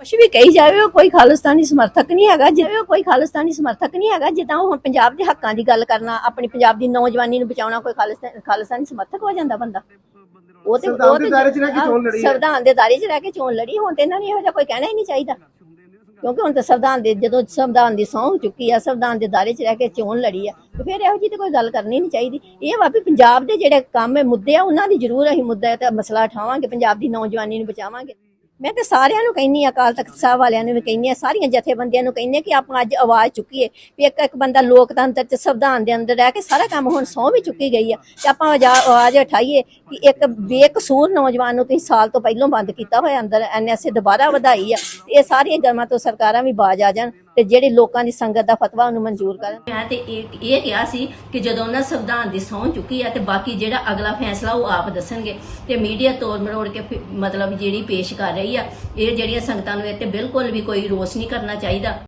ਕੁਛ ਵੀ ਕਹੀ ਜਾਵੇ ਉਹ ਕੋਈ ਖਾਲਿਸਤਾਨੀ ਸਮਰਥਕ ਨਹੀਂ ਹੈਗਾ। ਜਿਵੇਂ ਉਹ ਕੋਈ ਖਾਲਿਸਤਾਨੀ ਸਮਰਥਕ ਨਹੀਂ ਹੈਗਾ ਜਿੱਦਾਂ ਉਹ ਹੁਣ ਪੰਜਾਬ ਦੇ ਹੱਕਾਂ ਦੀ ਗੱਲ ਕਰਨਾ ਆਪਣੀ ਪੰਜਾਬ ਦੀ ਨੌਜਵਾਨੀ ਨੂੰ ਬਚਾਉਣਾ ਕੋਈ ਖਾਲਿਸਤਾਨ ਖਾਲਿਸਤਾਨੀ ਸਮਰਥਕ ਹੋ ਜਾਂਦਾ ਬੰਦਾ। ਉਹ ਤੇ ਸੰਵਿਧਾਨ ਉਹ ਦੇ ਤੇ ਦਾਇਰੇ 'ਚ ਰਹਿ ਕੇ ਚੋਣ ਲੜੀ ਹੈ। ਸੰਵਿਧਾਨ ਦੇ ਦਾਇਰੇ 'ਚ ਰਹਿ ਕੇ ਚੋਣ ਲੜੀ ਹੁਣ ਤੇ ਇਹਨਾਂ ਨੂੰ ਇਹੋ ਜਿਹਾ ਕੋਈ ਕਹਿਣਾ ਹੀ ਨਹੀਂ ਚਾਹੀਦਾ। ਕਿਉਂਕਿ ਹੁਣ ਤਾਂ ਸੰਵਿਧਾਨ ਦੇ ਜਦੋਂ ਸੰਵਿਧਾਨ ਦੀ ਸਹੁੰ ਚੁੱਕੀ ਆ ਸੰਵਿਧਾਨ ਦੇ ਦਾਇਰੇ 'ਚ ਰਹਿ ਕੇ ਚੋਣ ਲੜੀ ਆ ਤੇ ਫਿਰ ਇਹੋ ਜਿਹੀ ਤੇ ਕੋਈ ਗੱਲ ਕਰਨੀ ਨਹੀਂ ਚਾਹੀਦੀ। ਇਹ ਵਾ ਵੀ ਪੰਜਾਬ ਦੇ ਜਿਹੜੇ ਕੰਮ ਹੈ ਮੁੱਦੇ ਆ ਉਹਨਾਂ ਦੀ ਜ਼ਰੂਰ ਅਸੀਂ ਮੁੱਦਾ ਤੇ ਮਸਲਾ ਉਠਾਵਾਂਗੇ ਪੰਜਾਬ ਦੀ ਨੌਜਵਾਨੀ ਨੂੰ ਬਚਾਵਾਂਗੇ। ਮੈਂ ਤੇ ਸਾਰਿਆਂ ਨੂੰ ਕਹਿੰਨੀ ਆ ਅਕਾਲ ਤਖਤ ਸਾਹਿਬ ਵਾਲਿਆਂ ਨੂੰ ਵੀ ਕਹਿੰਨੀ ਆ ਸਾਰੀਆਂ ਜਥੇਬੰਦੀਆਂ ਨੂੰ ਕਹਿੰਨੀ ਕਿ ਆਪਾਂ ਅੱਜ ਆਵਾਜ਼ ਚੁੱਕੀਏ ਵੀ ਇੱਕ ਇੱਕ ਬੰਦਾ ਲੋਕਤੰਤਰ ਚ ਸੰਵਿਧਾਨ ਦੇ ਅੰਦਰ ਰਹਿ ਕੇ ਸਾਰਾ ਕੰਮ ਹੁਣ ਸਹੁੰ ਵੀ ਚੁੱਕੀ ਗਈ ਆ ਤੇ ਆਪਾਂ ਆਜਾ- ਆਵਾਜ਼ ਉਠਾਈਏ ਕਿ ਇੱਕ ਬੇਕਸੂਰ ਨੌਜਵਾਨ ਨੂੰ ਤੁਸੀਂ ਸਾਲ ਤੋਂ ਪਹਿਲਾਂ ਬੰਦ ਕੀਤਾ ਹੋਇਆ ਅੰਦਰ ਐਨਐਸਏ ਦੁਬਾਰਾ ਵਧਾਈ ਆ ਇਹ ਸਾਰੀਆਂ ਗਰਮਾਂ ਤੋਂ ਸਰਕਾਰਾਂ ਵੀ ਬਾਜ ਆ ਜਾਣ ਤੇ ਜਿਹੜੇ ਲੋਕਾਂ ਦੀ ਸੰਗਤ ਦਾ ਫਤਵਾ ਉਹਨੂੰ ਮਨਜ਼ੂਰ ਕਰਨ। ਮੈਂ ਤੇ ਇਹ ਕਿਹਾ ਸੀ ਕਿ ਜਦੋਂ ਉਹਨਾਂ ਸੰਵਿਧਾਨ ਦੀ ਸਹੁੰ ਚੁੱਕੀ ਹੈ ਤੇ ਬਾਕੀ ਜਿਹੜਾ ਅਗਲਾ ਫੈਸਲਾ ਉਹ ਆਪ ਦੱਸਣਗੇ ਤੇ ਮੀਡੀਆ ਤੋੜ ਮਰੋੜ ਕੇ ਮਤਲਬ ਜਿਹੜੀ ਪੇਸ਼ ਕਰ ਰਹੀ ਆ। ਇਹ ਜਿਹੜੀਆਂ ਸੰਗਤਾਂ ਨੂੰ ਇੱਥੇ ਬਿਲਕੁਲ ਵੀ ਕੋਈ ਰੋਸ ਨਹੀਂ ਕਰਨਾ ਚਾਹੀਦਾ।